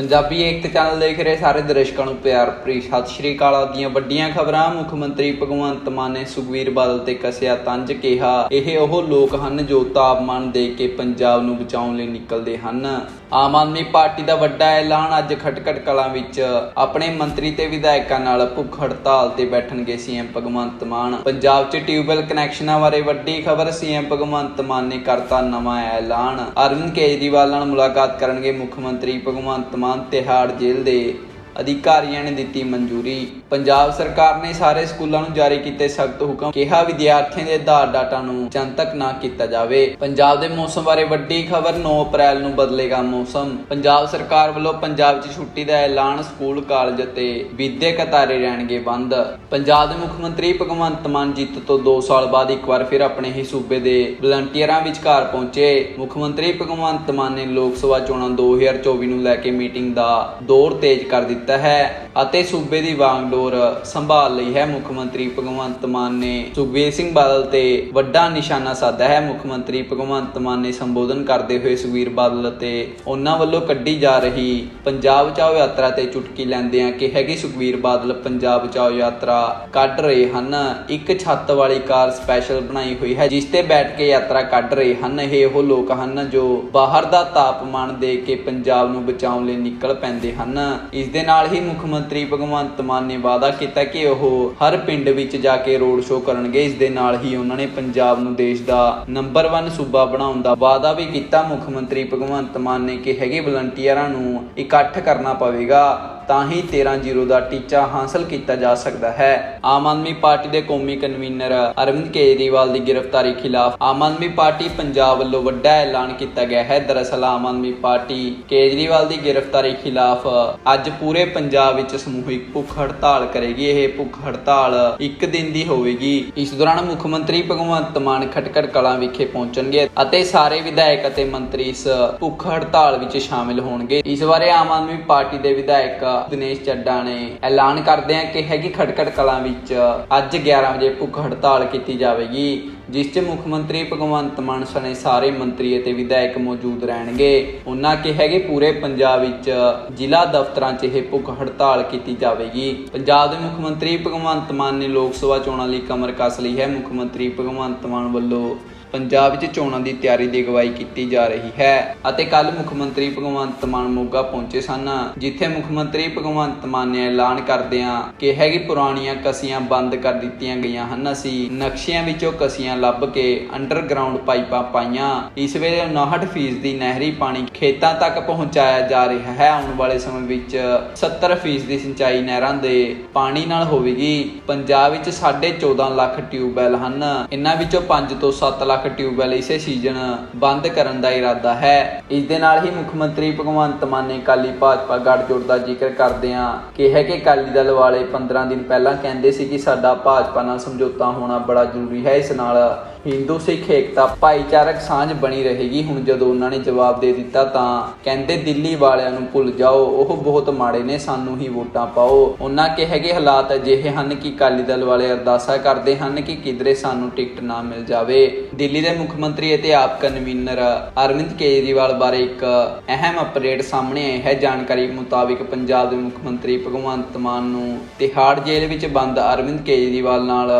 ਪੰਜਾਬੀ ਏਕਤਾ channel ਦੇਖ ਰਹੇ ਸਾਰੇ ਦਰਸ਼ਕਾਂ ਨੂੰ ਪਿਆਰ ਭਰੀ ਸਤਿ ਸ਼੍ਰੀ ਅਕਾਲ। ਦੀਆਂ ਵੱਡੀਆਂ ਖਬਰਾਂ, ਮੁੱਖ ਮੰਤਰੀ ਭਗਵੰਤ ਮਾਨ ਨੇ ਸੁਖਵੀਰ ਬਾਦਲ ਤੇ ਕਸਿਆ ਤੰਜ ਕਿਹਾ, ਇਹ ਉਹ ਲੋਕ ਹਨ ਜੋ ਤਾਪਮਾਨ ਦੇ ਕੇ ਪੰਜਾਬ ਨੂੰ ਬਚਾਉਣ ਲਈ ਨਿਕਲਦੇ ਹਨ। ਆਮ ਆਦਮੀ ਪਾਰਟੀ ਦਾ ਵੱਡਾ ਐਲਾਨ ਅੱਜ ਖਟਕਟ ਕਲਾਂ ਵਿੱਚ। ਆਪਣੇ ਮੰਤਰੀ ਤੇ ਵਿਧਾਇਕਾਂ ਨਾਲ ਭੁੱਖ ਹੜਤਾਲ ਤੇ ਬੈਠਣਗੇ ਸੀਐਮ ਭਗਵੰਤ ਮਾਨ। ਪੰਜਾਬ 'ਚ ਟਿਊਬਵੈਲ ਕਨੈਕਸ਼ਨਾਂ ਬਾਰੇ ਵੱਡੀ ਖਬਰ ਸੀਐਮ ਭਗਵੰਤ ਮਾਨ ਨੇ ਕਰਤਾ ਨਵਾਂ ਐਲਾਨ। ਅਰਵਿੰਦ ਕੇਜਰੀਵਾਲ ਨਾਲ ਮੁਲਾਕਾਤ ਕਰਨਗੇ ਮੁੱਖ ਮੰਤਰੀ ਭਗਵੰਤ ਮਾਨ। ਤਿਹਾੜ ਜੇਲ੍ਹ ਦੇ ਅਧਿਕਾਰੀਆਂ ਨੇ ਦਿੱਤੀ ਮਨਜ਼ੂਰੀ। ਪੰਜਾਬ ਸਰਕਾਰ ਨੇ ਸਾਰੇ ਸਕੂਲਾਂ ਨੂੰ ਜਾਰੀ ਕੀਤੇ ਸਖਤ ਹੁਕਮ, ਕਿਹਾ ਵਿਦਿਆਰਥੀਆਂ ਦੇ ਆਧਾਰ ਡਾਟਾ ਨੂੰ ਜਨਤਕ ਨਾ ਕੀਤਾ ਜਾਵੇ। ਪੰਜਾਬ ਦੇ ਮੌਸਮ ਬਾਰੇ ਵੱਡੀ ਖਬਰ 9 ਅਪ੍ਰੈਲ ਨੂੰ ਬਦਲੇਗਾ ਮੌਸਮ। ਪੰਜਾਬ ਸਰਕਾਰ ਵੱਲੋਂ ਪੰਜਾਬ 'ਚ ਛੁੱਟੀ ਦਾ ਐਲਾਨ ਸਕੂਲ, ਕਾਲਜ ਅਤੇ ਵਿਦਿਅਕ ਅਦਾਰੇ ਰਹਿਣਗੇ ਬੰਦ। ਪੰਜਾਬ ਦੇ ਮੁੱਖ ਮੰਤਰੀ ਭਗਵੰਤ ਮਾਨ ਜਿੱਤ ਤੋਂ 2 ਸਾਲ ਬਾਅਦ ਇੱਕ ਵਾਰ ਫਿਰ ਆਪਣੇ ਹੀ ਸੂਬੇ ਦੇ ਵਲੰਟੀਅਰਾਂ ਵਿਚਕਾਰ ਪਹੁੰਚੇ। ਮੁੱਖ ਮੰਤਰੀ ਭਗਵੰਤ ਮਾਨ ਨੇ ਲੋਕ ਸਭਾ ਚੋਣਾਂ 2024 ਨੂੰ ਲੈ ਕੇ ਮੀਟਿੰਗ ਦਾ ਦੌਰ ਤੇਜ਼ ਕਰ ਦਿੱਤਾ। ਹੈ। ਅਤੇ ਸੂਬੇ ਦੀ ਵਾਂਗਡੋਰ ਸੰਭਾਲ ਲਈ ਹੈ। ਮੁੱਖ ਮੰਤਰੀ ਭਗਵੰਤ ਮਾਨ ਨੇ ਸੁਖਬੀਰ ਸਿੰਘ ਬਾਦਲ ਤੇ ਵੱਡਾ ਨਿਸ਼ਾਨਾ ਸਾਧਿਆ ਹੈ। ਮੁੱਖ ਮੰਤਰੀ ਭਗਵੰਤ ਮਾਨ ਨੇ ਸੰਬੋਧਨ ਕਰਦੇ ਹੋਏ ਸੁਖਬੀਰ ਬਾਦਲ ਅਤੇ ਉਹਨਾਂ ਵੱਲੋਂ ਕੱਢੀ ਜਾ ਰਹੀ ਪੰਜਾਬ ਬਚਾਓ ਯਾਤਰਾ ਤੇ ਚੁਟਕੀ ਲੈਂਦੇ ਕਿਹਾ ਕਿ ਸੁਖਬੀਰ ਬਾਦਲ ਪੰਜਾਬ ਬਚਾਓ ਯਾਤਰਾ ਕੱਢ ਰਹੇ ਹਨ। ਇੱਕ ਛੱਤ ਵਾਲੀ ਕਾਰ ਸਪੈਸ਼ਲ ਬਣਾਈ ਹੋਈ ਹੈ, ਜਿਸ ਤੇ ਬੈਠ ਕੇ ਯਾਤਰਾ ਕੱਢ ਰਹੇ ਹਨ। ਇਹ ਉਹ ਲੋਕ ਹਨ ਜੋ ਬਾਹਰ ਦਾ ਤਾਪਮਾਨ ਦੇ ਕੇ ਪੰਜਾਬ ਨੂੰ ਬਚਾਉਣ ਲਈ ਨਿਕਲ ਪੈਂਦੇ ਹਨ। ਇਸ ਦੇ ਨਾਲ ਹੀ ਮੁੱਖ ਮੰਤਰੀ ਭਗਵੰਤ ਮਾਨ ਨੇ ਵਾਅਦਾ ਕੀਤਾ ਕਿ ਉਹ ਹਰ ਪਿੰਡ ਵਿੱਚ ਜਾ ਕੇ ਰੋਡ ਸ਼ੋਅ ਕਰਨਗੇ। ਇਸ ਦੇ ਨਾਲ ਹੀ ਉਹਨਾਂ ਨੇ ਪੰਜਾਬ ਨੂੰ ਦੇਸ਼ ਦਾ ਨੰਬਰ 1 ਸੂਬਾ ਬਣਾਉਣ ਦਾ ਵਾਅਦਾ ਵੀ ਕੀਤਾ। ਮੁੱਖ ਮੰਤਰੀ ਭਗਵੰਤ ਮਾਨ ਨੇ ਕਿਹਾ ਕਿ ਵਲੰਟੀਅਰਾਂ ਨੂੰ ਇਕੱਠ ਕਰਨਾ ਪਵੇਗਾ। ਤਾਂ ਹੀ 13-0 ਦਾ ਟੀਚਾ ਹਾਸਲ ਕੀਤਾ ਜਾ ਸਕਦਾ ਹੈ। ਆਮ ਆਦਮੀ ਪਾਰਟੀ ਦੇ ਕੌਮੀ ਕਨਵੀਨਰ ਅਰਵਿੰਦ ਕੇਜਰੀਵਾਲ ਦੀ ਗ੍ਰਿਫਤਾਰੀ ਖਿਲਾਫ ਆਮ ਆਦਮੀ ਪਾਰਟੀ ਪੰਜਾਬ ਵੱਲੋਂ ਵੱਡਾ ਐਲਾਨ ਕੀਤਾ ਗਿਆ ਹੈ। ਦਰਅਸਲ ਆਮ ਆਦਮੀ ਪਾਰਟੀ ਕੇਜਰੀਵਾਲ ਦੀ ਗ੍ਰਿਫਤਾਰੀ ਖਿਲਾਫ ਅੱਜ ਪੂਰੇ ਪੰਜਾਬ ਵਿੱਚ ਸਮੂਹਿਕ ਭੁੱਖ ਹੜਤਾਲ ਕਰੇਗੀ। ਇਹ ਭੁੱਖ ਹੜਤਾਲ ਇੱਕ ਦਿਨ ਦੀ ਹੋਵੇਗੀ। ਇਸ ਦੌਰਾਨ ਮੁੱਖ ਮੰਤਰੀ ਭਗਵੰਤ ਮਾਨ ਖਟਕੜ ਕਲਾਂ ਵਿਖੇ ਪਹੁੰਚਣਗੇ ਅਤੇ ਸਾਰੇ ਵਿਧਾਇਕ ਅਤੇ ਮੰਤਰੀ ਇਸ ਭੁੱਖ ਹੜਤਾਲ ਵਿੱਚ ਸ਼ਾਮਿਲ ਹੋਣਗੇ। ਇਸ ਬਾਰੇ ਆਮ ਆਦਮੀ ਪਾਰਟੀ ਦੇ ਵਿਧਾਇਕ ਦਿਨੇਸ਼ ਚੱਡਾ ਨੇ ਐਲਾਨ ਕਰਦਿਆਂ ਕਿਹਾ ਕਿ ਖਟਕੜ ਕਲਾਂ ਵਿੱਚ ਅੱਜ 11 ਵਜੇ ਭੁੱਖ ਹੜਤਾਲ ਕੀਤੀ ਜਾਵੇਗੀ, ਜਿਸ 'ਚ ਮੁੱਖ ਮੰਤਰੀ ਭਗਵੰਤ ਮਾਨ ਸਣੇ ਸਾਰੇ ਮੰਤਰੀ ਅਤੇ ਵਿਧਾਇਕ ਮੌਜੂਦ ਰਹਿਣਗੇ। ਉਹਨਾਂ ਕਿਹਾ ਕਿ ਪੂਰੇ ਪੰਜਾਬ ਵਿੱਚ ਜ਼ਿਲ੍ਹਾ ਦਫ਼ਤਰਾਂ 'ਚ ਇਹ ਭੁੱਖ ਹੜਤਾਲ ਕੀਤੀ ਜਾਵੇਗੀ। ਪੰਜਾਬ ਦੇ ਮੁੱਖ ਮੰਤਰੀ ਭਗਵੰਤ ਮਾਨ ਨੇ ਲੋਕ ਸਭਾ ਚੋਣਾਂ ਲਈ ਕਮਰ ਕੱਸ ਲਈ ਹੈ। ਮੁੱਖ ਮੰਤਰੀ ਭਗਵੰਤ ਮਾਨ ਵੱਲੋਂ ਪੰਜਾਬ ਵਿੱਚ ਚੋਣਾਂ ਦੀ ਤਿਆਰੀ ਦੀ ਅਗਵਾਈ ਕੀਤੀ ਜਾ ਰਹੀ ਹੈ ਅਤੇ ਕੱਲ ਮੁੱਖ ਮੰਤਰੀ ਭਗਵੰਤ ਮਾਨ ਮੋਗਾ ਪਹੁੰਚੇ ਸਨ, ਜਿੱਥੇ ਮੁੱਖ ਮੰਤਰੀ ਭਗਵੰਤ ਮਾਨ ਨੇ ਐਲਾਨ ਕਰਦਿਆਂ ਕਿਹਾ ਕਿ ਪੁਰਾਣੀਆਂ ਕਸੀਆਂ ਬੰਦ ਕਰ ਦਿੱਤੀਆਂ ਗਈਆਂ ਹਨ। ਅਸੀਂ ਨਕਸ਼ਿਆਂ ਵਿੱਚੋਂ ਕਸੀਆਂ ਲੱਭ ਕੇ ਅੰਡਰਗਰਾਉਂਡ ਪਾਈਪਾਂ ਪਾਈਆਂ। ਇਸ ਵੇਲੇ 59% ਦੀ ਨਹਿਰੀ ਪਾਣੀ ਖੇਤਾਂ ਤੱਕ ਪਹੁੰਚਾਇਆ ਜਾ ਰਿਹਾ ਹੈ। ਆਉਣ ਵਾਲੇ ਸਮੇਂ ਵਿੱਚ 70% ਦੀ ਸਿੰਚਾਈ ਨਹਿਰਾਂ ਦੇ ਪਾਣੀ ਨਾਲ ਹੋਵੇਗੀ। ਪੰਜਾਬ ਵਿੱਚ 14.5 ਲੱਖ ਟਿਊਬਵੈਲ ਹਨ। ਇਹਨਾਂ ਵਿੱਚੋਂ 5 ਤੋਂ 7 ਲੱਖ ਟਿਊਬਵੈੱਲ ਇਸੇ ਸੀਜ਼ਨ ਬੰਦ ਕਰਨ ਦਾ ਇਰਾਦਾ ਹੈ। ਇਸ ਦੇ ਨਾਲ ਹੀ ਮੁੱਖ ਮੰਤਰੀ ਭਗਵੰਤ ਮਾਨ ਨੇ ਕਾਲੀ ਭਾਜਪਾ ਗੱਠਜੋੜ ਦਾ ਜ਼ਿਕਰ ਕਰਦਿਆਂ ਕਿਹਾ ਕਿ ਅਕਾਲੀ ਦਲ ਵਾਲੇ 15 ਦਿਨ ਪਹਿਲਾਂ ਕਹਿੰਦੇ ਸੀ ਕਿ ਸਾਡਾ ਭਾਜਪਾ ਨਾਲ ਸਮਝੌਤਾ ਹੋਣਾ ਬੜਾ ਜ਼ਰੂਰੀ ਹੈ। ਇਸ ਨਾਲ ਹਿੰਦੂ ਸਿੱਖ ਏਕਤਾ ਭਾਈਚਾਰਕ ਸਾਂਝ ਬਣੀ ਰਹੇਗੀ। ਹੁਣ ਜਦੋਂ ਉਹਨਾਂ ਨੇ ਜਵਾਬ ਦੇ ਦਿੱਤਾ ਤਾਂ ਕਹਿੰਦੇ, ਦਿੱਲੀ ਵਾਲਿਆਂ ਨੂੰ ਭੁੱਲ ਜਾਓ, ਉਹ ਬਹੁਤ ਮਾੜੇ ਨੇ, ਸਾਨੂੰ ਹੀ ਵੋਟਾਂ ਪਾਓ। ਉਹਨਾਂ ਕਿਹਾ ਕਿ ਹਾਲਾਤ ਅਜਿਹੇ ਹਨ ਕਿ ਅਕਾਲੀ ਦਲ ਵਾਲੇ ਅਰਦਾਸਾ ਕਰਦੇ ਹਨ ਕਿ ਕਿਧਰੇ ਸਾਨੂੰ ਟਿਕਟ ਨਾ ਮਿਲ ਜਾਵੇ। ਦਿੱਲੀ ਦੇ ਮੁੱਖ ਮੰਤਰੀ ਅਤੇ ਆਪ ਕਨਵੀਨਰ ਅਰਵਿੰਦ ਕੇਜਰੀਵਾਲ ਬਾਰੇ ਇੱਕ ਅਹਿਮ ਅਪਡੇਟ ਸਾਹਮਣੇ ਆਈ ਹੈ। ਜਾਣਕਾਰੀ ਮੁਤਾਬਿਕ ਪੰਜਾਬ ਦੇ ਮੁੱਖ ਮੰਤਰੀ ਭਗਵੰਤ ਮਾਨ ਨੂੰ ਤਿਹਾੜ ਜੇਲ੍ਹ ਵਿੱਚ ਬੰਦ। ਅਰਵਿੰਦ ਕੇਜਰੀਵਾਲ ਨਾਲ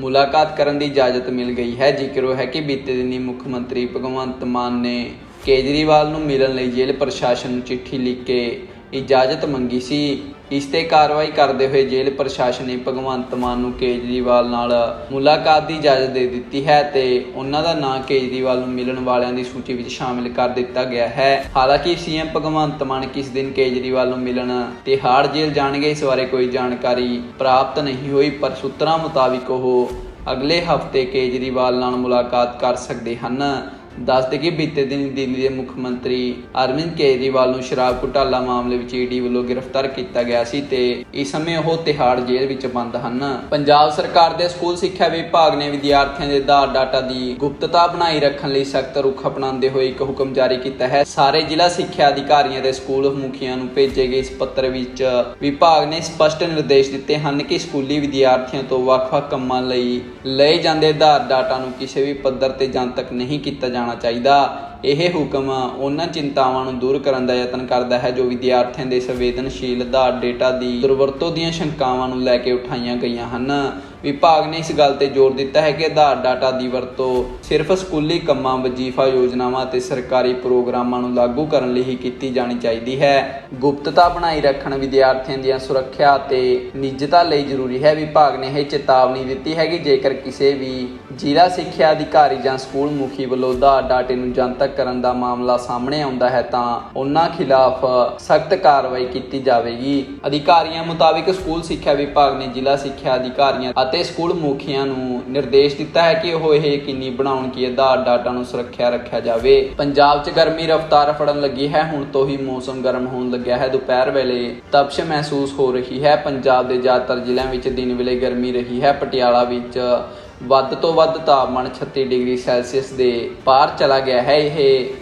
ਮੁਲਾਕਾਤ ਕਰਨ ਦੀ ਇਜਾਜ਼ਤ ਮਿਲ ਗਈ ਹੈ। ਜ਼ਿਕਰ ਹੈ ਕਿ ਬੀਤੇ ਦਿਨੀ ਮੁੱਖ ਮੰਤਰੀ ਭਗਵੰਤ ਮਾਨ ਨੇ ਕੇਜਰੀਵਾਲ ਨੂੰ ਮਿਲਣ ਲਈ ਜੇਲ੍ਹ ਪ੍ਰਸ਼ਾਸਨ ਨੂੰ ਚਿੱਠੀ ਲਿਖ ਕੇ ਇਜਾਜ਼ਤ ਮੰਗੀ ਸੀ। ਇਸ ਤੇ ਕਾਰਵਾਈ ਕਰਦੇ ਹੋਏ ਜੇਲ੍ਹ ਪ੍ਰਸ਼ਾਸਨ ਨੇ ਭਗਵੰਤ ਮਾਨ ਨੂੰ ਕੇਜਰੀਵਾਲ ਨਾਲ ਮੁਲਾਕਾਤ ਦੀ ਇਜਾਜ਼ਤ ਦੇ ਦਿੱਤੀ ਹੈ ਤੇ ਉਹਨਾਂ ਦਾ ਨਾਂ ਕੇਜਰੀਵਾਲ ਨੂੰ ਮਿਲਣ ਵਾਲਿਆਂ ਦੀ ਸੂਚੀ ਵਿੱਚ ਸ਼ਾਮਿਲ ਕਰ ਦਿੱਤਾ ਗਿਆ ਹੈ। ਹਾਲਾਂਕਿ ਸੀਐਮ ਭਗਵੰਤ ਮਾਨ ਕਿਸ ਦਿਨ ਕੇਜਰੀਵਾਲ ਨੂੰ ਮਿਲਣ ਤਿਹਾੜ ਜੇਲ੍ਹ ਜਾਣਗੇ, ਇਸ ਬਾਰੇ ਕੋਈ ਜਾਣਕਾਰੀ ਪ੍ਰਾਪਤ ਨਹੀਂ ਹੋਈ, ਪਰ ਸੂਤਰਾਂ ਮੁਤਾਬਿਕ ਉਹ ਅਗਲੇ ਹਫ਼ਤੇ ਕੇਜਰੀਵਾਲ ਨਾਲ ਮੁਲਾਕਾਤ ਕਰ ਸਕਦੇ ਹਨ। ਦੱਸਦੇ ਕਿ ਬੀਤੇ ਦਿਨ ਦਿੱਲੀ ਦੇ ਮੁੱਖ ਮੰਤਰੀ ਅਰਵਿੰਦ ਕੇਜਰੀਵਾਲ ਨੂੰ ਸ਼ਰਾਬ ਘੁਟਾਲਾ ਮਾਮਲੇ ਵਿੱਚ ਈਡੀ ਵੱਲੋਂ ਗ੍ਰਿਫਤਾਰ ਕੀਤਾ ਗਿਆ ਸੀ ਤੇ ਇਸ ਸਮੇਂ ਉਹ ਤਿਹਾੜ ਜੇਲ੍ਹ ਵਿੱਚ ਬੰਦ ਹਨ। ਪੰਜਾਬ ਸਰਕਾਰ ਦੇ ਸਕੂਲ ਸਿੱਖਿਆ ਵਿਭਾਗ ਨੇ ਵਿਦਿਆਰਥੀਆਂ ਦੇ ਆਧਾਰ ਡਾਟਾ ਦੀ ਗੁਪਤਤਾ ਬਣਾਈ ਰੱਖਣ ਲਈ ਸਖਤ ਰੁਖ ਅਪਣਾਉਂਦੇ ਹੋਏ ਇੱਕ ਹੁਕਮ ਜਾਰੀ ਕੀਤਾ ਹੈ। ਸਾਰੇ ਜ਼ਿਲ੍ਹਾ ਸਿੱਖਿਆ ਅਧਿਕਾਰੀਆਂ ਦੇ ਸਕੂਲ ਮੁਖੀਆਂ ਨੂੰ ਭੇਜੇ ਗਏ ਇਸ ਪੱਤਰ ਵਿੱਚ ਵਿਭਾਗ ਨੇ ਸਪਸ਼ਟ ਨਿਰਦੇਸ਼ ਦਿੱਤੇ ਹਨ ਕਿ ਸਕੂਲੀ ਵਿਦਿਆਰਥੀਆਂ ਤੋਂ ਵੱਖ-ਵੱਖ ਕੰਮਾਂ ਲਈ ਲਏ ਜਾਂਦੇ ਆਧਾਰ ਡਾਟਾ ਨੂੰ ਕਿਸੇ ਵੀ ਪੱਧਰ ਤੇ ਜਨਤਕ ਨਹੀਂ ਕੀਤਾ ਜਾਣਾ। ਚਾਹੀਦਾ। ਇਹ ਹੁਕਮ ਉਹਨਾਂ ਚਿੰਤਾਵਾਂ ਨੂੰ ਦੂਰ ਕਰਨ ਦਾ ਯਤਨ ਕਰਦਾ ਹੈ ਜੋ ਵਿਦਿਆਰਥੀਆਂ ਦੇ ਸੰਵੇਦਨਸ਼ੀਲ ਆਧਾਰ ਡੇਟਾ ਦੀ ਦੁਰਵਰਤੋਂ ਦੀਆਂ ਸ਼ੰਕਾਵਾਂ ਨੂੰ ਲੈ ਕੇ ਉਠਾਈਆਂ ਗਈਆਂ ਹਨ। ਵਿਭਾਗ ਨੇ ਇਸ ਗੱਲ ਤੇ ਜ਼ੋਰ ਦਿੱਤਾ ਹੈ ਕਿ ਆਧਾਰ ਡਾਟਾ ਦੀ ਵਰਤੋਂ ਸਿਰਫ ਸਕੂਲੀ ਕੰਮਾਂ ਵਜ਼ੀਫਾ ਯੋਜਨਾਵਾਂ ਅਤੇ ਸਰਕਾਰੀ ਪ੍ਰੋਗਰਾਮਾਂ ਨੂੰ ਲਾਗੂ ਕਰਨ ਲਈ ਹੀ ਕੀਤੀ ਜਾਣੀ ਚਾਹੀਦੀ ਹੈ। ਗੁਪਤਤਾ ਬਣਾਈ ਰੱਖਣ ਵਿਦਿਆਰਥੀਆਂ ਦੀਆਂ ਸੁਰੱਖਿਆ ਅਤੇ ਨਿੱਜਤਾ ਲਈ ਜ਼ਰੂਰੀ ਹੈ। ਵਿਭਾਗ ਨੇ ਇਹ ਚੇਤਾਵਨੀ ਦਿੱਤੀ ਹੈ ਕਿ ਜੇਕਰ ਕਿਸੇ ਵੀ ਜ਼ਿਲ੍ਹਾ ਸਿੱਖਿਆ ਅਧਿਕਾਰੀ ਜਾਂ ਸਕੂਲ ਮੁਖੀ ਵੱਲੋਂ ਆਧਾਰ ਡਾਟੇ ਨੂੰ ਜਨਤਕ ਕਰਨ ਦਾ ਮਾਮਲਾ ਸਾਹਮਣੇ ਆਉਂਦਾ ਹੈ ਤਾਂ ਉਹਨਾਂ ਖਿਲਾਫ ਸਖਤ ਕਾਰਵਾਈ ਕੀਤੀ ਜਾਵੇਗੀ। ਅਧਿਕਾਰੀਆਂ ਮੁਤਾਬਿਕ ਸਕੂਲ ਸਿੱਖਿਆ ਵਿਭਾਗ ਨੇ ਜ਼ਿਲ੍ਹਾ ਸਿੱਖਿਆ ਅਧਿਕਾਰੀਆਂ ਅਤੇ ਸਕੂਲ ਮੁਖੀਆਂ ਨੂੰ ਨਿਰਦੇਸ਼ ਦਿੱਤਾ ਹੈ ਕਿ ਉਹ ਇਹ ਯਕੀਨੀ ਬਣਾਉਣ ਕਿ ਆਧਾਰ ਡਾਟਾ ਨੂੰ ਸੁਰੱਖਿਆ ਰੱਖਿਆ ਜਾਵੇ। ਪੰਜਾਬ 'ਚ ਗਰਮੀ ਰਫ਼ਤਾਰ ਫੜਨ ਲੱਗੀ ਹੈ। ਹੁਣ ਤੋਂ ਹੀ ਮੌਸਮ ਗਰਮ ਹੋਣ ਲੱਗਿਆ ਹੈ। ਦੁਪਹਿਰ ਵੇਲੇ ਤਪਸ਼ ਮਹਿਸੂਸ ਹੋ ਰਹੀ ਹੈ। ਪੰਜਾਬ ਦੇ ਜ਼ਿਆਦਾਤਰ ਜ਼ਿਲ੍ਹਿਆਂ ਵਿੱਚ ਦਿਨ ਵੇਲੇ ਗਰਮੀ ਰਹੀ ਹੈ। ਪਟਿਆਲਾ ਵਿੱਚ ਵੱਧ ਤੋਂ ਵੱਧ ਤਾਪਮਾਨ 36 ਡਿਗਰੀ ਸੈਲਸੀਅਸ ਦੇ ਪਾਰ ਚਲਾ ਗਿਆ ਹੈ। ਇਹ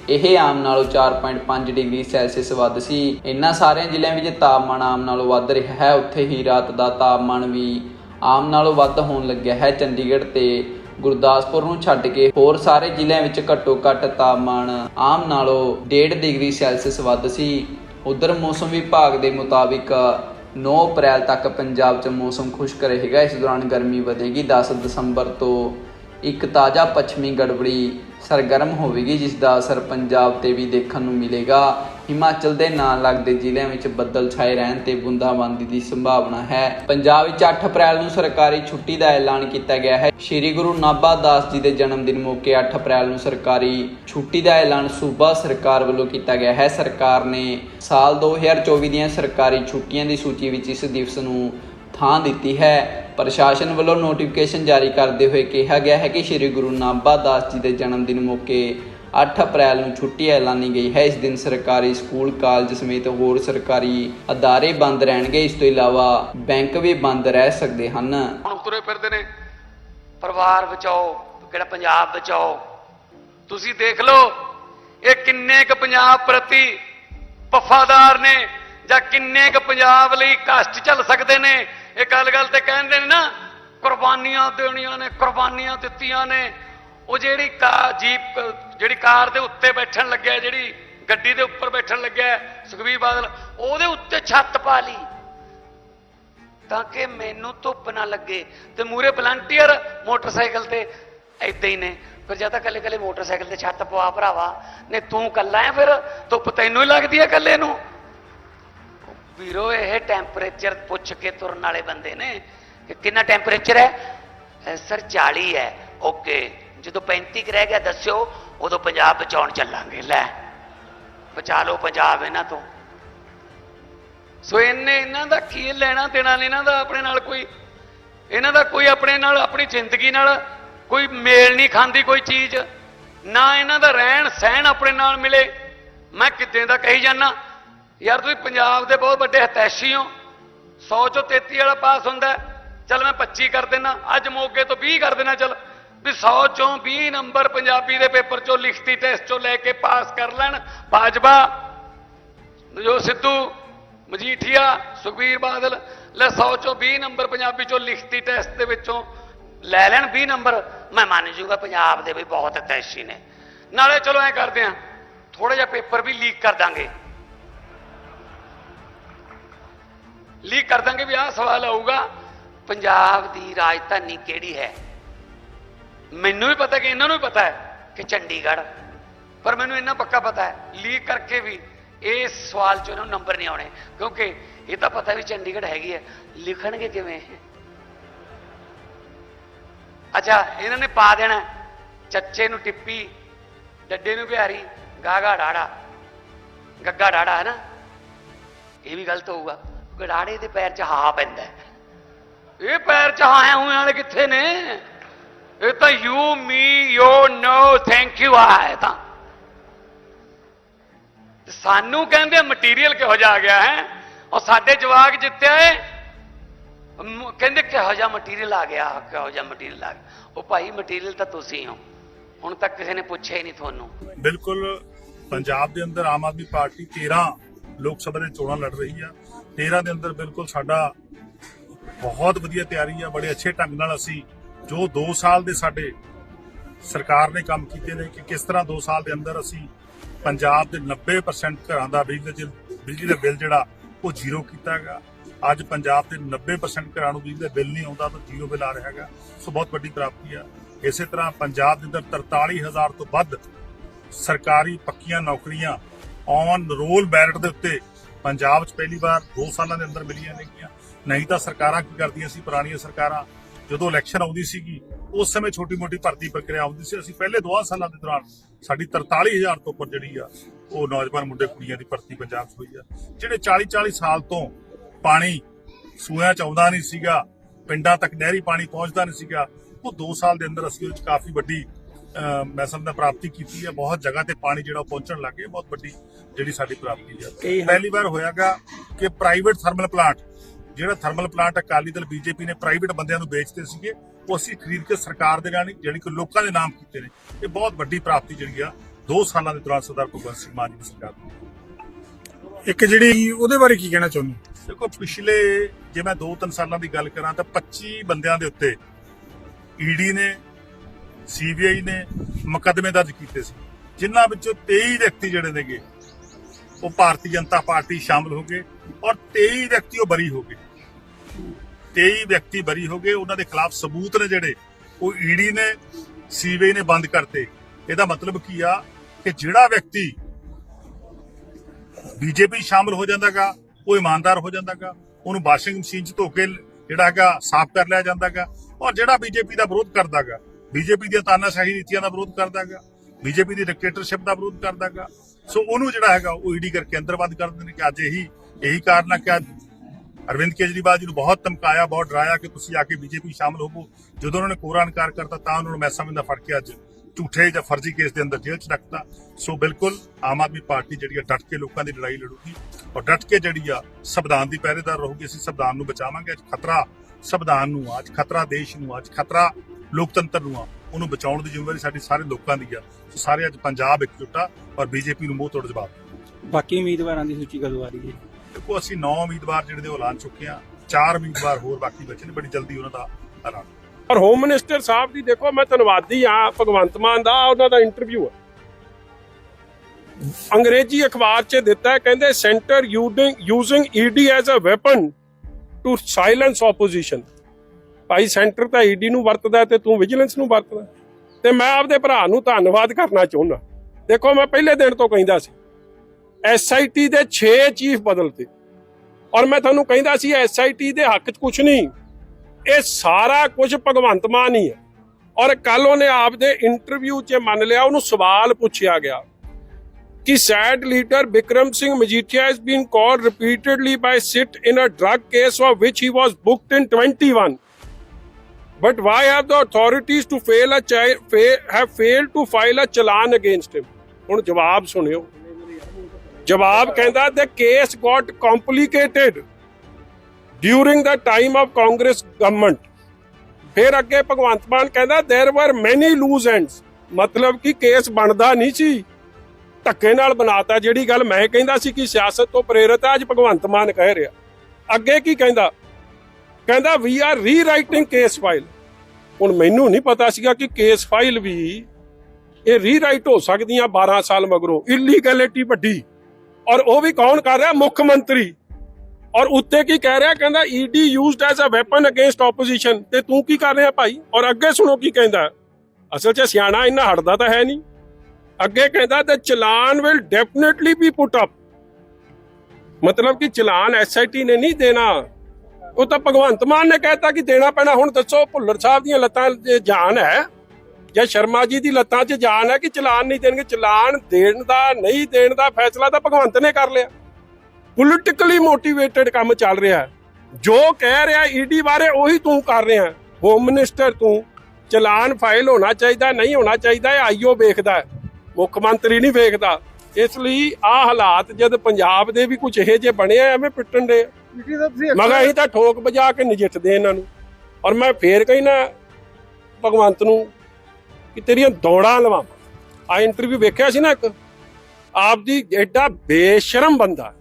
ਇਹ ਆਮ ਨਾਲੋਂ 4.5 ਡਿਗਰੀ ਸੈਲਸੀਅਸ ਵੱਧ ਸੀ। ਇਨ੍ਹਾਂ ਸਾਰਿਆਂ ਜ਼ਿਲ੍ਹਿਆਂ ਵਿੱਚ ਤਾਪਮਾਨ ਆਮ ਨਾਲੋਂ ਵੱਧ ਰਿਹਾ ਹੈ। ਉੱਥੇ ਹੀ ਰਾਤ ਦਾ ਤਾਪਮਾਨ ਵੀ ਆਮ ਨਾਲੋਂ ਵੱਧ ਹੋਣ ਲੱਗਿਆ ਹੈ। ਚੰਡੀਗੜ੍ਹ ਤੇ ਗੁਰਦਾਸਪੁਰ ਨੂੰ ਛੱਡ ਕੇ ਹੋਰ ਸਾਰੇ ਜ਼ਿਲ੍ਹਿਆਂ ਵਿੱਚ ਘੱਟੋ ਘੱਟ ਤਾਪਮਾਨ ਆਮ ਨਾਲੋਂ 1.5 ਡਿਗਰੀ ਸੈਲਸੀਅਸ ਵੱਧ ਸੀ। ਉਧਰ ਮੌਸਮ ਵਿਭਾਗ ਦੇ ਮੁਤਾਬਿਕ 9 ਅਪ੍ਰੈਲ ਤੱਕ ਪੰਜਾਬ 'ਚ ਮੌਸਮ ਖੁਸ਼ਕ ਰਹੇਗਾ। ਇਸ ਦੌਰਾਨ ਗਰਮੀ ਵਧੇਗੀ। 10 ਦਸੰਬਰ ਤੋਂ ਇੱਕ ਤਾਜ਼ਾ ਪੱਛਮੀ ਗੜਬੜੀ ਸਰਗਰਮ ਹੋਵੇਗੀ ਜਿਸ ਦਾ ਅਸਰ ਪੰਜਾਬ ਤੇ ਵੀ ਦੇਖਣ ਨੂੰ ਮਿਲੇਗਾ। ਹਿਮਾਚਲ ਦੇ ਨਾਲ ਲੱਗਦੇ ਜ਼ਿਲ੍ਹਿਆਂ ਵਿੱਚ ਬੱਦਲ ਛਾਏ ਰਹਿਣ ਤੇ ਬੂੰਦਾਬਾਂਦੀ ਦੀ ਸੰਭਾਵਨਾ ਹੈ। ਪੰਜਾਬ ਵਿੱਚ 8 ਅਪ੍ਰੈਲ ਨੂੰ ਸਰਕਾਰੀ ਛੁੱਟੀ ਦਾ ਐਲਾਨ ਕੀਤਾ ਗਿਆ ਹੈ। ਸ੍ਰੀ ਗੁਰੂ ਨਾਭਾ ਦਾਸ ਜੀ ਦੇ ਜਨਮ ਦਿਨ ਮੌਕੇ 8 ਅਪ੍ਰੈਲ ਨੂੰ ਸਰਕਾਰੀ ਛੁੱਟੀ ਦਾ ਐਲਾਨ ਸੂਬਾ ਸਰਕਾਰ ਵੱਲੋਂ ਕੀਤਾ ਗਿਆ ਹੈ। ਸਰਕਾਰ ਨੇ ਸਾਲ 2024 ਦੀਆਂ ਸਰਕਾਰੀ ਛੁੱਟੀਆਂ ਦੀ ਸੂਚੀ ਵਿੱਚ ਇਸ ਦਿਵਸ ਨੂੰ ਥਾਂ ਦਿੱਤੀ ਹੈ। ਪ੍ਰਸ਼ਾਸਨ ਵੱਲੋਂ ਨੋਟੀਫਿਕੇਸ਼ਨ ਜਾਰੀ ਕਰਦੇ ਹੋਏ ਕਿਹਾ ਗਿਆ ਹੈ ਕਿ ਸ੍ਰੀ ਗੁਰੂ ਨਾਭਾ ਦਾਸ ਜੀ ਦੇ ਜਨਮ ਦਿਨ ਮੌਕੇ 8 ਅਪ੍ਰੈਲ ਨੂੰ ਛੁੱਟੀ ਐਲਾਨੀ ਗਈ ਹੈ। ਇਸ ਦਿਨ ਸਰਕਾਰੀ ਸਕੂਲ, ਕਾਲਜ ਸਮੇਤ ਹੋਰ ਸਰਕਾਰੀ ਅਦਾਰੇ ਬੰਦ ਰਹਿਣਗੇ। ਇਸ ਤੋਂ ਇਲਾਵਾ ਬੈਂਕ ਵੀ ਬੰਦ ਰਹਿ ਸਕਦੇ ਹਨ। ਹੁਣ ਤੁਰੇ ਫਿਰਦੇ ਨੇ। ਪਰਿਵਾਰ ਬਚਾਓ ਕਿਹੜਾ ਪੰਜਾਬ ਬਚਾਓ। ਤੁਸੀਂ ਦੇਖ ਲਓ, ਇਹ ਕਿੰਨੇ ਕੁ ਪੰਜਾਬ ਪ੍ਰਤੀ ਵਫਾਦਾਰ ਨੇ ਜਾਂ ਕਿੰਨੇ ਕੁ ਪੰਜਾਬ ਲਈ ਕਸ਼ਟ ਚੱਲ ਸਕਦੇ ਨੇ। ਇਹ ਗੱਲ ਗੱਲ ਤੇ ਕਹਿੰਦੇ ਨੇ ਨਾ, ਕੁਰਬਾਨੀਆਂ ਦੇਣੀਆਂ ਨੇ, ਕੁਰਬਾਨੀਆਂ ਦਿੱਤੀਆਂ ਨੇ। ਉਹ ਜਿਹੜੀ ਕਾ ਜੀਪ, ਜਿਹੜੀ ਕਾਰ ਦੇ ਉੱਤੇ ਬੈਠਣ ਲੱਗਿਆ, ਜਿਹੜੀ ਗੱਡੀ ਦੇ ਉੱਪਰ ਬੈਠਣ ਲੱਗਿਆ, ਸੁਖਬੀਰ ਬਾਦਲ, ਉਹਦੇ ਉੱਤੇ ਛੱਤ ਪਾ ਲਈ। ਤਾਂ ਕਿ ਮੈਨੂੰ ਧੁੱਪ ਨਾ ਲੱਗੇ। ਤੇ ਮੂਰੇ ਵਲੰਟੀਅਰ ਮੋਟਰਸਾਈਕਲ ਤੇ ਐਦਾਂ ਹੀ ਨੇ। ਫਿਰ ਜਾਂ ਤਾਂ ਕੱਲੇ ਕੱਲੇ ਮੋਟਰਸਾਈਕਲ ਤੇ ਛੱਤ ਪਵਾ, ਭਰਾਵਾ। ਨੇ ਤੂੰ ਕੱਲਾ ਹੈ ਫਿਰ, ਧੁੱਪ ਤੈਨੂੰ ਹੀ ਲੱਗਦੀ ਹੈ ਕੱਲੇ ਨੂੰ। ਵੀਰੋ, ਇਹ ਟੈਂਪਰੇਚਰ ਪੁੱਛ ਕੇ ਤੁਰਨ ਵਾਲੇ ਬੰਦੇ ਨੇ ਕਿ ਕਿੰਨਾ ਟੈਂਪਰੇਚਰ ਹੈ? ਅਹ ਸਰ 40 ਹੈ। ਓਕੇ ਜਦੋਂ 35 ਕੁ ਰਹਿ ਗਿਆ, ਦੱਸਿਓ, ਉਦੋਂ ਪੰਜਾਬ ਬਚਾਉਣ ਚੱਲਾਂਗੇ। ਲੈ ਬਚਾ ਲਓ ਪੰਜਾਬ ਇਹਨਾਂ ਤੋਂ। ਸੋ ਇਹਨੇ ਇਹਨਾਂ ਦਾ ਕੀ ਲੈਣਾ ਦੇਣਾ ਨਹੀਂ ਇਹਨਾਂ ਦਾ ਆਪਣੇ ਨਾਲ ਕੋਈ, ਇਹਨਾਂ ਦਾ ਕੋਈ ਆਪਣੇ ਨਾਲ, ਆਪਣੀ ਜ਼ਿੰਦਗੀ ਨਾਲ ਕੋਈ ਮੇਲ ਨਹੀਂ ਖਾਂਦੀ ਕੋਈ ਚੀਜ਼। ਨਾ ਇਹਨਾਂ ਦਾ ਰਹਿਣ ਸਹਿਣ ਆਪਣੇ ਨਾਲ ਮਿਲੇ। ਮੈਂ ਕਿਤੇ ਦਾ ਕਹੀ ਜਾਣਾ ਯਾਰ ਤੁਸੀਂ ਪੰਜਾਬ ਦੇ ਬਹੁਤ ਵੱਡੇ ਹਤੈਸ਼ੀ ਹੋ। 100 ਚੋਂ 33 ਵਾਲਾ ਪਾਸ ਹੁੰਦਾ ਹੈ। ਚੱਲ ਮੈਂ 25 ਕਰ ਦੇਣਾ ਅੱਜ ਮੋਗੇ ਤੋਂ 20 ਕਰ ਦੇਣਾ ਚੱਲ। ਵੀ 100 ਚੋਂ 20 ਨੰਬਰ ਪੰਜਾਬੀ ਦੇ ਪੇਪਰ ਚੋਂ ਲਿਖਤੀ ਟੈਸਟ ਚੋਂ ਲੈ ਕੇ ਪਾਸ ਕਰ ਲੈਣ। ਭਾਜਪਾ, ਜੋ ਸਿੱਧੂ, ਮਜੀਠੀਆ, ਸੁਖਬੀਰ ਬਾਦਲ, ਲੈ 100 ਚੋਂ 20 ਨੰਬਰ ਪੰਜਾਬੀ ਚੋਂ ਲਿਖਤੀ ਟੈਸਟ ਦੇ ਵਿੱਚੋਂ ਲੈ ਲੈਣ 20 ਨੰਬਰ। ਮੈਂ ਮੰਨ ਜੂਗਾ ਪੰਜਾਬ ਦੇ ਵੀ ਬਹੁਤ ਤੈਸ਼ੀ ਨੇ। ਨਾਲੇ ਚਲੋ ਐ ਕਰਦੇ ਆ। ਥੋੜਾ ਜਿਹਾ ਪੇਪਰ ਵੀ ਲੀਕ ਕਰ ਦਾਂਗੇ। ਲੀਕ ਕਰ ਦਾਂਗੇ ਵੀ ਆਹ ਸਵਾਲ ਆਊਗਾ ਪੰਜਾਬ ਦੀ ਰਾਜਧਾਨੀ ਕਿਹੜੀ ਹੈ ਮੈਨੂੰ ਵੀ ਪਤਾ ਕਿ ਇਹਨਾਂ ਨੂੰ ਵੀ ਪਤਾ ਹੈ ਕਿ ਚੰਡੀਗੜ੍ਹ ਪਰ ਮੈਨੂੰ ਇੰਨਾ ਪੱਕਾ ਪਤਾ ਹੈ ਲੀਕ ਕਰਕੇ ਵੀ ਇਸ ਸਵਾਲ 'ਚ ਉਹਨਾਂ ਨੂੰ ਨੰਬਰ ਨਹੀਂ ਆਉਣੇ ਕਿਉਂਕਿ ਇਹ ਤਾਂ ਪਤਾ ਵੀ ਚੰਡੀਗੜ੍ਹ ਹੈਗੀ ਹੈ ਲਿਖਣਗੇ ਕਿਵੇਂ ਅੱਛਾ ਇਹਨਾਂ ਨੇ ਪਾ ਦੇਣਾ ਚੱਚੇ ਨੂੰ ਟਿੱਪੀ ਡੱਡੇ ਨੂੰ ਬਿਹਾਰੀ ਗਾਗਾ ਡਾੜਾ ਗੱਗਾ ਡਾੜਾ ਹੈ ਨਾ ਇਹ ਵੀ ਗਲਤ ਹੋਊਗਾ ਗੜਾੜੇ ਦੇ ਪੈਰ 'ਚ ਹਾ ਪੈਂਦਾ ਹੈ। ਇਹ ਪੈਰ 'ਚ ਹਾਂ ਹੋਏ ਵਾਲੇ ਕਿੱਥੇ ਨੇ? ਇਹ ਤਾਂ ਯੂ ਮੀ ਯੋ ਨੋ ਥੈਂਕ ਯੂ ਆ ਹੈ ਤਾਂ। ਸਾਨੂੰ ਕਹਿੰਦੇ ਮਟੀਰੀਅਲ ਕਿਹੋ ਜਿਹਾ ਆ ਗਿਆ ਹੈ? ਔਰ ਸਾਡੇ ਜਵਾਕ ਜਿੱਤਿਆ ਏ। ਮ- ਕਹਿੰਦੇ ਕਿਹੋ ਜਿਹਾ ਮਟੀਰੀਅਲ ਆ ਗਿਆ ਕਿਹੋ ਜਿਹਾ ਮਟੀਰੀਅਲ ਆ ਗਿਆ। ਉਹ ਭਾਈ ਮਟੀਰੀਅਲ ਤਾਂ ਤੁਸੀਂ ਹੋ। ਹੁਣ ਤੱਕ ਕਿਸੇ ਨੇ ਪੁੱਛਿਆ ਹੀ ਨਹੀਂ ਤੁਹਾਨੂੰ। ਬਿਲਕੁਲ ਪੰਜਾਬ ਦੇ ਅੰਦਰ ਆਮ ਆਦਮੀ ਪਾਰਟੀ 13 ਲੋਕ ਸਭਾ ਦੇ ਚੋਣਾਂ ਲੜ ਰਹੀ ਆ। 13 ਦੇ ਅੰਦਰ ਬਿਲਕੁਲ ਸਾਡਾ ਬਹੁਤ ਵਧੀਆ ਤਿਆਰੀ ਆ, ਬੜੇ ਅੱਛੇ ਢੰਗ ਨਾਲ ਅਸੀਂ ਜੋ 2 ਸਾਲ ਦੇ ਸਾਡੇ ਸਰਕਾਰ ਨੇ ਕੰਮ ਕੀਤੇ ਨੇ ਕਿ ਕਿਸ ਤਰ੍ਹਾਂ 2 ਸਾਲ ਦੇ ਅੰਦਰ ਅਸੀਂ ਪੰਜਾਬ ਦੇ 90% ਘਰਾਂ ਦਾ ਬਿਜਲੀ ਜਿ- ਬਿਜਲੀ ਦਾ ਬਿੱਲ ਜਿਹੜਾ ਉਹ ਜ਼ੀਰੋ ਕੀਤਾ ਹੈਗਾ। ਅੱਜ ਪੰਜਾਬ ਦੇ 90% ਘਰਾਂ ਨੂੰ ਬਿਜਲੀ ਦਾ ਬਿੱਲ ਨਹੀਂ ਆਉਂਦਾ ਤਾਂ ਜ਼ੀਰੋ ਬਿੱਲ ਆ ਰਿਹਾ ਹੈਗਾ। ਸੋ ਬਹੁਤ ਵੱਡੀ ਪ੍ਰਾਪਤੀ ਆ। ਇਸੇ ਤਰ੍ਹਾਂ ਪੰਜਾਬ ਦੇ ਅੰਦਰ 43000 ਤੋਂ ਵੱਧ ਸਰਕਾਰੀ ਪੱਕੀਆਂ ਨੌਕਰੀਆਂ ਔਨ ਰੋਲ ਬੈਰਟ ਦੇ ਉੱਤੇ ਪੰਜਾਬ 'ਚ ਪਹਿਲੀ ਵਾਰ 2 ਸਾਲਾਂ ਦੇ ਅੰਦਰ ਮਿਲੀਆਂ ਨੇਗੀਆਂ ਨਹੀਂ ਤਾਂ ਸਰਕਾਰਾਂ ਕੀ ਕਰਦੀਆਂ ਸੀ, ਪੁਰਾਣੀਆਂ ਸਰਕਾਰਾਂ? ਜਦੋਂ ਇਲੈਕਸ਼ਨ ਆਉਂਦੀ ਸੀਗੀ, ਉਸ ਸਮੇਂ ਛੋਟੀ-ਮੋਟੀ ਭਰਤੀ ਪ੍ਰਕਿਰਿਆ ਆਉਂਦੀ ਸੀ। ਅਸੀਂ ਪਹਿਲੇ 2 ਸਾਲਾਂ ਦੇ ਦੌਰਾਨ ਸਾਡੀ 43000 ਤੋਂ ਉੱਪਰ ਜਿਹੜੀ ਆ, ਉਹ ਨੌਜਵਾਨ ਮੁੰਡੇ ਕੁੜੀਆਂ ਦੀ ਭਰਤੀ ਪੰਜਾਬ 'ਚ ਹੋਈ ਆ। ਜਿਹੜੇ 40-40 ਸਾਲ ਤੋਂ ਪਾਣੀ ਸੂਇਆਂ 'ਚ ਆਉਂਦਾ ਨਹੀਂ ਸੀਗਾ, ਪਿੰਡਾਂ ਤੱਕ ਨਹਿਰੀ ਪਾਣੀ ਪਹੁੰਚਦਾ ਨਹੀਂ ਸੀਗਾ, ਉਹ 2 ਸਾਲ ਦੇ ਅੰਦਰ ਅਸੀਂ ਉਹ 'ਚ ਕਾਫੀ ਵੱਡੀ ਮੈਂ ਸਮਝਦਾ ਪ੍ਰਾਪਤੀ ਕੀਤੀ ਹੈ। ਬਹੁਤ ਜਗ੍ਹਾ ਤੇ ਪਾਣੀ ਜਿਹੜਾ ਪਹੁੰਚਣ ਲੱਗ ਗਿਆ। ਬਹੁਤ ਵੱਡੀ ਜਿਹੜੀ ਸਾਡੀ ਪ੍ਰਾਪਤੀ ਹੈ। ਪਹਿਲੀ ਵਾਰ ਹੋਇਆਗਾ ਕਿ ਪ੍ਰਾਈਵੇਟ ਥਰਮਲ ਪਲਾਂਟ ਜਿਹੜਾ thermal plant Akali Dal BJP ਨੇ ਪ੍ਰਾਈਵੇਟ ਬੰਦਿਆਂ ਨੂੰ ਵੇਚਦੇ ਸੀਗੇ ਉਹ ਅਸੀਂ ਖਰੀਦ ਕੇ ਸਰਕਾਰ ਦੇ ਨਾਲ ਜਿਹੜੀ ਕਿ ਲੋਕਾਂ ਦੇ ਨਾਮ ਕੀਤੇ ਨੇ। ਇਹ ਬਹੁਤ ਵੱਡੀ ਪ੍ਰਾਪਤੀ ਜਿਹੜੀ ਆ 2 ਸਾਲਾਂ ਦੇ ਦੌਰਾਨ ਸਰਦਾਰ ਭਗਵੰਤ ਸਿੰਘ ਮਾਨ ਜੀ ਦੀ ਸਰਕਾਰ ਦੀ ਇੱਕ ਜਿਹੜੀ ਉਹਦੇ ਬਾਰੇ ਕੀ ਕਹਿਣਾ ਚਾਹੁੰਦੇ? ਦੇਖੋ ਪਿਛਲੇ ਜੇ ਮੈਂ 2-3 ਸਾਲਾਂ ਦੀ ਗੱਲ ਕਰਾਂ ਤਾਂ 25 ਬੰਦਿਆਂ ਦੇ ਉੱਤੇ ਈਡੀ ਨੇ ਸੀਬੀਆਈ ਨੇ ਮੁਕੱਦਮੇ ਦਰਜ ਕੀਤੇ ਸੀ। ਜਿਨ੍ਹਾਂ ਵਿੱਚੋਂ 23 ਵਿਅਕਤੀ ਜਿਹੜੇ ਨੇਗੇ, ਉਹ ਭਾਰਤੀ ਜਨਤਾ ਪਾਰਟੀ ਸ਼ਾਮਲ ਹੋ ਗਏ ਔਰ 23 ਵਿਅਕਤੀ ਉਹ ਬਰੀ ਹੋ ਗਏ। 23 ਵਿਅਕਤੀ ਬਰੀ ਹੋ ਗਏ, ਉਹਨਾਂ ਦੇ ਖਿਲਾਫ ਸਬੂਤ ਨੇ ਜਿਹੜੇ, ਉਹ ਈਡੀ ਨੇ, ਸੀਬੀਆਈ ਨੇ ਬੰਦ ਕਰਤੇ। ਇਹਦਾ ਮਤਲਬ ਕੀ ਆ ਕਿ ਜਿਹੜਾ ਵਿਅਕਤੀ ਬੀਜੇਪੀ ਸ਼ਾਮਲ ਹੋ ਜਾਂਦਾਗਾ, ਉਹ ਇਮਾਨਦਾਰ ਹੋ ਜਾਂਦਾਗਾ, ਉਹਨੂੰ ਵਾਸ਼ਿੰਗ ਮਸ਼ੀਨ 'ਚ ਧੋ ਕੇ ਜਿਹੜਾ ਹੈਗਾ ਸਾਫ਼ ਕਰ ਲਿਆ ਜਾਂਦਾਗਾ ਔਰ ਜਿਹੜਾ ਬੀਜੇਪੀ ਦਾ ਵਿਰੋਧ ਕਰਦਾਗਾ ਬੀਜੇਪੀ ਦੀਆਂ ਤਾਨਾਸ਼ਾਹੀ ਨੀਤੀਆਂ ਦਾ ਵਿਰੋਧ ਕਰਦਾਗਾ ਬੀਜੇਪੀ ਦੀ ਡਿਕਟੇਟਰਸ਼ਿਪ ਦਾ ਵਿਰੋਧ ਕਰਦਾਗਾ। ਸੋ ਉਹਨੂੰ ਜਿਹੜਾ ਹੈਗਾ ਉਹ ਈਡੀ ਕਰਕੇ ਅੰਦਰ ਬੰਦ ਕਰ ਦਿੰਦੇ ਨੇ ਕਿ ਅੱਜ ਇਹੀ ਇਹੀ ਕਾਰਨ ਆ ਕਿ ਅੱਜ ਅਰਵਿੰਦ ਕੇਜਰੀਵਾਲ ਜੀ ਨੂੰ ਬਹੁਤ ਧਮਕਾਇਆ ਬਹੁਤ ਡਰਾਇਆ ਕਿ ਤੁਸੀਂ ਆ ਕੇ ਬੀਜੇਪੀ ਸ਼ਾਮਲ ਹੋਵੋ। ਜਦੋਂ ਉਹਨਾਂ ਨੇ ਕੋਰਾ ਇਨਕਾਰ ਕਰਤਾ ਤਾਂ ਉਹਨਾਂ ਨੂੰ ਮੈਂ ਸਮਝਦਾ ਫੜ ਕੇ ਅੱਜ ਝੂਠੇ ਜਾਂ ਫਰਜ਼ੀ ਕੇਸ ਦੇ ਅੰਦਰ ਜੇਲ੍ਹ 'ਚ ਰੱਖਤਾ। ਸੋ ਬਿਲਕੁਲ ਆਮ ਆਦਮੀ ਪਾਰਟੀ ਜਿਹੜੀ ਆ ਡਟ ਕੇ ਲੋਕਾਂ ਦੀ ਲੜਾਈ ਲੜੂਗੀ ਔਰ ਡਟ ਕੇ ਜਿਹੜੀ ਆ ਸੰਵਿਧਾਨ ਦੀ ਪਹਿਰੇਦਾਰ ਰਹੂਗੀ। ਅਸੀਂ ਸੰਵਿਧਾਨ ਨੂੰ ਬਚਾਵਾਂਗੇ। ਅੱਜ ਖਤਰਾ ਸੰਵਿਧਾਨ ਨੂੰ ਆ, ਅੱਜ ਖਤਰਾ ਦੇਸ਼ ਨੂੰ ਅੱਜ ਖਤਰਾ ਲੋਕਤੰਤਰ ਨੂੰ ਆ ਉਹਨੂੰ ਬਚਾਉਣ ਦੀ ਜ਼ਿੰਮੇਵਾਰੀ ਸਾਡੀ ਸਾਰੇ ਲੋਕਾਂ ਦੀ ਆ। ਸੋ ਸਾਰੇ ਅੱਜ ਪੰਜਾਬ ਇਕਜੁੱਟਾ ਔਰ ਬੀਜੇਪੀ ਨੂੰ ਮੂੰਹ ਤੋੜ ਜਵਾਬ ਬਾਕੀ ਉਮੀਦਵਾਰਾਂ ਦੀ ਸੂਚੀ ਕਦੋਂ ਆ ਰਹੀ ਹੈ? ਦੇਖੋ ਅਸੀਂ 9 ਉਮੀਦਵਾਰ ਜਿਹੜੇ ਉਹ ਐਲਾਨ ਚੁੱਕੇ ਆ ਚਾਰ ਉਮੀਦਵਾਰ ਹੋਰ ਬਾਕੀ ਬਚੇ ਨੇ ਬੜੀ ਜਲਦੀ ਉਹਨਾਂ ਦਾ ਐਲਾਨ। ਪਰ ਹੋਮ ਮਿਨਿਸਟਰ ਸਾਹਿਬ ਦੀ ਦੇਖੋ ਮੈਂ ਧੰਨਵਾਦੀ ਆ ਭਗਵੰਤ ਮਾਨ ਦਾ ਉਹਨਾਂ ਦਾ ਇੰਟਰਵਿਊ ਹੈ ਅੰਗਰੇਜ਼ੀ ਅਖਬਾਰ 'ਚ ਦਿੱਤਾ ਹੈ ਕਹਿੰਦੇ centre using ED as a weapon to silence opposition Bhai centre ਤਾਂ ਈਡੀ ਨੂੰ ਵਰਤਦਾ ਤੇ ਤੂੰ ਵਿਜੀਲੈਂਸ ਨੂੰ ਵਰਤਦਾ। ਤੇ ਮੈਂ ਆਪਦੇ ਭਰਾ ਨੂੰ ਧੰਨਵਾਦ ਕਰਨਾ ਚਾਹੁੰਦਾ। ਦੇਖੋ, ਮੈਂ ਪਹਿਲੇ ਦਿਨ ਤੋਂ ਕਹਿੰਦਾ ਸੀ ਐਸਆਈਟੀ ਦੇ 6 ਚੀਫ ਬਦਲਤੇ। ਔਰ ਮੈਂ ਤੁਹਾਨੂੰ ਕਹਿੰਦਾ ਸੀ ਐਸਆਈਟੀ ਦੇ ਹੱਕ 'ਚ ਕੁਝ ਨਹੀਂ। ਇਹ ਸਾਰਾ ਕੁਝ ਭਗਵੰਤ ਮਾਨ ਹੀ ਹੈ। ਔਰ ਕੱਲ ਉਹਨੇ ਆਪਦੇ ਇੰਟਰਵਿਊ 'ਚ ਮੰਨ ਲਿਆ, ਉਹਨੂੰ ਸਵਾਲ ਪੁੱਛਿਆ ਗਿਆ ਕਿ SAD leader Bikram Singh Majithia has been called repeatedly by SIT in a drug case for which he was booked in 21 but why have the authorities to fail a chi- fa- have failed to file a challan against him ਹੁਣ ਜਵਾਬ ਸੁਣਿਓ ਜਵਾਬ ਕਹਿੰਦਾ the case got complicated during the time of congress government ਫਿਰ ਅੱਗੇ ਭਗਵੰਤ ਮਾਨ ਕਹਿੰਦਾ there were many loose ends ਮਤਲਬ ਕਿ ਕੇਸ ਬਣਦਾ ਨਹੀਂ ਸੀ ਧੱਕੇ ਨਾਲ ਬਣਾਤਾ ਜਿਹੜੀ ਗੱਲ ਮੈਂ ਕਹਿੰਦਾ ਸੀ ਕਿ ਸਿਆਸਤ ਤੋਂ ਪ੍ਰੇਰਿਤ ਹੈ ਅੱਜ ਭਗਵੰਤ ਮਾਨ ਕਹਿ ਰਿਹਾ ਅੱਗੇ ਕੀ ਕਹਿੰਦਾ ਕਹਿੰਦਾ we are rewriting case file ਹੁਣ ਮੈਨੂੰ ਨਹੀਂ ਪਤਾ ਸੀਗਾ ਕਿ ਕੇਸ ਫਾਈਲ ਵੀ ਇਹ ਰੀਰਾਈਟ ਹੋ ਸਕਦੀਆਂ 12 ਸਾਲ ਮਗਰੋਂ। ਇਲੀਗੈਲਿਟੀ ਵੱਡੀ। ਔਰ ਉਹ ਵੀ ਕੌਣ ਕਰ ਰਿਹਾ? ਮੁੱਖ ਮੰਤਰੀ। ਔਰ ਉੱਤੇ ਕੀ ਕਹਿ ਰਿਹਾ? ਕਹਿੰਦਾ ED used as a weapon against opposition ਤੇ ਤੂੰ ਕੀ ਕਰ ਰਿਹਾ ਭਾਈ? ਔਰ ਅੱਗੇ ਸੁਣੋ ਕੀ ਕਹਿੰਦਾ। ਅਸਲ 'ਚ ਸਿਆਣਾ ਇੰਨਾ ਹਟਦਾ ਤਾਂ ਹੈ ਨਹੀਂ। ਅੱਗੇ ਕਹਿੰਦਾ, the challan will definitely be put up. ਮਤਲਬ ਕਿ ਚਲਾਨ ਐਸਆਈਟੀ ਨੇ ਨਹੀਂ ਦੇਣਾ। ਉਹ ਤਾਂ ਭਗਵੰਤ ਮਾਨ ਨੇ ਕਹਿਤਾ ਕਿ ਦੇਣਾ ਪੈਣਾ। ਹੁਣ ਦੱਸੋ, ਭੁੱਲਰ ਸਾਹਿਬ ਦੀਆਂ ਲੱਤਾਂ 'ਚ ਜਾਨ ਹੈ? ਜਾਂ ਸ਼ਰਮਾ ਜੀ ਦੀ ਲੱਤਾਂ 'ਚ ਜਾਨ ਹੈ ਕਿ ਚਲਾਨ ਨਹੀਂ ਦੇਣਗੇ? ਚਲਾਨ ਦੇਣ ਦਾ, ਨਹੀਂ ਦੇਣ ਦਾ ਫੈਸਲਾ ਤਾਂ ਭਗਵੰਤ ਨੇ ਕਰ ਲਿਆ। ਪੋਲਿਟਿਕਲੀ ਮੋਟੀਵੇਟਡ ਕੰਮ ਚੱਲ ਰਿਹਾ ਹੈ। ਜੋ ਕਹਿ ਰਿਹਾ ਈਡੀ ਬਾਰੇ ਉਹੀ ਤੂੰ ਕਰ ਰਿਹਾ ਹੋਮ ਮਿਨਿਸਟਰ ਤੂੰ। ਚਲਾਨ ਫਾਈਲ ਹੋਣਾ ਚਾਹੀਦਾ, ਨਹੀਂ ਹੋਣਾ ਚਾਹੀਦਾ, ਇਹ ਆਈਓ ਵੇਖਦਾ ਮੁੱਖ ਮੰਤਰੀ ਨਹੀਂ ਵੇਖਦਾ। ਇਸ ਲਈ ਆ ਹਾਲਾਤ ਜਦ ਪੰਜਾਬ ਦੇ ਵੀ ਕੁਝ ਇਹੋ ਜਿਹੇ ਬਣੇ ਆ, ਐਵੇਂ ਪਿੱਟਣ ਦੇ ਮਗਾ ਅਸੀਂ ਤਾਂ ਠੋਕ ਵਜਾ ਕੇ ਨਜਿੱਠਦੇ ਇਹਨਾਂ ਨੂੰ। ਔਰ ਮੈਂ ਫੇਰ ਕਹਿਣਾ ਭਗਵੰਤ ਨੂੰ ਕਿ ਤੇਰੀਆਂ ਦੌੜਾਂ ਲਵਾਂ ਆ ਇੰਟਰਵਿਊ ਵੇਖਿਆ ਸੀ ਨਾ ਇੱਕ? ਆਪਦੀ ਐਡਾ ਬੇਸ਼ਰਮ ਬੰਦਾ।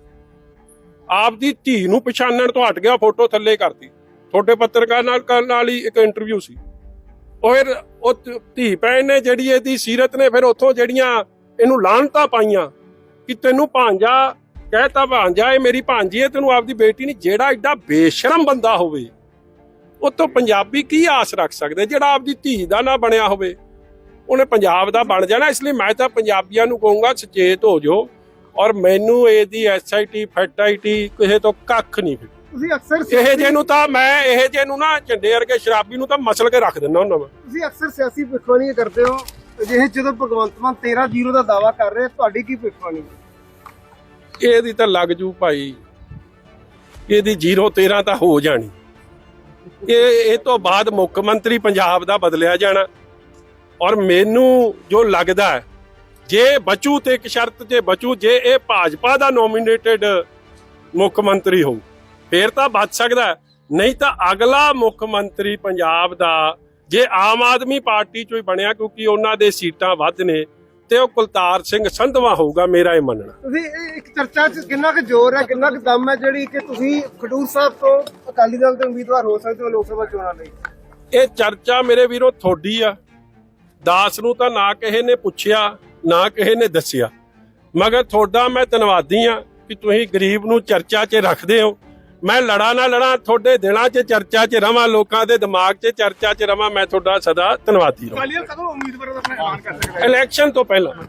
ਆਪਦੀ ਧੀ ਨੂੰ ਪਛਾਣਨ ਤੋਂ ਹਟ ਗਿਆ, ਫੋਟੋ ਥੱਲੇ ਕਰਤੀ। ਤੁਹਾਡੇ ਪੱਤਰਕਾਰ ਨਾਲ ਕਰਨ ਵਾਲੀ ਇੱਕ ਇੰਟਰਵਿਊ ਸੀ। ਉਹ ਫਿਰ ਉਹ ਧੀ ਭੈਣ ਨੇ ਜਿਹੜੀ ਇਹਦੀ ਸੀਰਤ ਨੇ, ਫਿਰ ਉੱਥੋਂ ਜਿਹੜੀਆਂ ਇਹਨੂੰ ਲਾਹਨਤਾਂ ਪਾਈਆਂ ਕਿ ਤੈਨੂੰ ਭਾਂਜਾ ਕਹਿਤਾ ਭਾਂਜਾ ਇਹ ਮੇਰੀ ਭਾਂਜੀ ਹੈ ਤੈਨੂੰ ਆਪਦੀ ਬੇਟੀ ਨਹੀਂ ਜਿਹੜਾ ਐਡਾ ਬੇਸ਼ਰਮ ਬੰਦਾ ਹੋਵੇ ਉਹ ਤੋਂ ਪੰਜਾਬੀ ਕੀ ਆਸ ਰੱਖ ਸਕਦੇ ਜਿਹੜਾ ਆਪਦੀ ਧੀ ਦਾ ਨਾ ਬਣਿਆ ਹੋਵੇ? ਉਹਨੇ ਪੰਜਾਬ ਦਾ ਬਣ ਜਾਣਾ ਇਸ ਲਈ ਮੈਂ ਤਾਂ ਪੰਜਾਬੀਆਂ ਨੂੰ ਕਹੂੰਗਾ ਸੁਚੇਤ ਹੋ ਜਾਓ ਔਰ ਮੈਨੂੰ ਇਹਦੀ ਐਸਆਈਟੀ ਫੈਟਾਈਟੀ ਕਿਸੇ ਤੋਂ ਕੱਖ ਨਹੀਂ ਫਿਰ। ਤੁਸੀਂ ਅਕਸਰ ਇਹ ਜੇ ਨੂੰ ਤਾਂ ਮੈਂ ਇਹ ਜੇ ਨੂੰ ਨਾ ਝੰਡੇ ਵਰਗੇ ਸ਼ਰਾਬੀ ਨੂੰ ਤਾਂ ਮਸਲ ਕੇ ਰੱਖ ਦਿੰਦਾ ਹੁੰਦਾ ਮੈਂ। ਤੁਸੀਂ ਅਕਸਰ ਸਿਆਸੀ ਭਿੱਖਵਾਨੀ ਕਰਦੇ ਹੋ ਅਜਿਹੇ ਜਦੋਂ ਭਗਵੰਤ ਮਾਨ 13 ਜ਼ੀਰੋ ਦਾ ਦਾਵਾ ਕਰ ਰਹੇ ਤੁਹਾਡੀ ਕੀ ਭਿੱਖਵਾਨੀ ਇਹਦੀ ਤਾਂ ਲੱਗ ਜੂ ਭਾਈ। ਇਹਦੀ 013 ਤਾਂ ਹੋ ਜਾਣੀ। ਇਹ ਇਹ ਤੋਂ ਬਾਅਦ ਮੁੱਖ ਮੰਤਰੀ ਪੰਜਾਬ ਦਾ ਬਦਲਿਆ ਜਾਣਾ। ਔਰ ਮੈਨੂੰ ਜੋ ਲੱਗਦਾ ਹੈ, ਜੇ ਬਚੂ ਤੇ ਇੱਕ ਸ਼ਰਤ ਜੇ ਬਚੂ, ਜੇ ਇਹ ਭਾਜਪਾ ਦਾ ਨੋਮੀਨੇਟਡ ਮੁੱਖ ਮੰਤਰੀ ਹੋਊ, ਫੇਰ ਤਾਂ ਬਚ ਸਕਦਾ ਨਹੀਂ ਤਾਂ ਅਗਲਾ ਮੁੱਖ ਮੰਤਰੀ ਪੰਜਾਬ ਦਾ, ਜੇ ਆਮ ਆਦਮੀ ਪਾਰਟੀ ਚੋਂ ਹੀ ਬਣਿਆ, ਕਿਉਂਕਿ ਉਹਨਾਂ ਦੇ ਸੀਟਾਂ ਵੱਧ ਨੇ ਤੇ ਉਹ ਕੁਲਤਾਰ ਸਿੰਘ ਸੰਧਵਾ ਹੋਊਗਾ ਮੇਰਾ ਇਹ ਮੰਨਣਾ। ਤੁਸੀਂ ਇੱਕ ਚਰਚਾ 'ਚ ਕਿੰਨਾ ਕੁ ਜ਼ੋਰ ਹੈ ਕਿੰਨਾ ਕੁ ਦਮ ਹੈ ਜਿਹੜੀ ਕਿ ਤੁਸੀਂ ਖਡੂਰ ਸਾਹਿਬ ਤੋਂ ਅਕਾਲੀ ਦਲ ਦੇ ਉਮੀਦਵਾਰ ਹੋ ਸਕਦੇ ਹੋ ਲੋਕ ਸਭਾ ਚੋਣਾਂ ਲਈ? ਇਹ ਚਰਚਾ ਮੇਰੇ ਵੀਰੋ ਥੋੜੀ ਆ। ਦਾਸ ਨੂੰ ਤਾਂ ਨਾ ਕਿਸੇ ਨੇ ਪੁੱਛਿਆ ਨਾ ਕਿਸੇ ਨੇ ਦੱਸਿਆ। ਮਗਰ ਤੁਹਾਡਾ ਮੈਂ ਧੰਨਵਾਦੀ ਆ ਕਿ ਤੁਸੀਂ ਗਰੀਬ ਨੂੰ ਚਰਚਾ 'ਚ ਰੱਖਦੇ ਹੋ। ਮੈਂ ਲੜਾ ਨਾ ਲੜਾ ਤੁਹਾਡੇ ਦਿਲਾਂ 'ਚ ਚਰਚਾ 'ਚ ਰਵਾਂ ਲੋਕਾਂ ਦੇ ਦਿਮਾਗ 'ਚ ਚਰਚਾ 'ਚ ਰਵਾਂ ਮੈਂ ਤੁਹਾਡਾ ਸਦਾ ਧੰਨਵਾਦੀ ਰਹਾਂ। ਕਦੋਂ ਉਮੀਦਵਾਰ ਦਾ ਐਲਾਨ ਕਰ ਸਕਦਾ ਇਲੈਕਸ਼ਨ ਤੋਂ ਪਹਿਲਾਂ।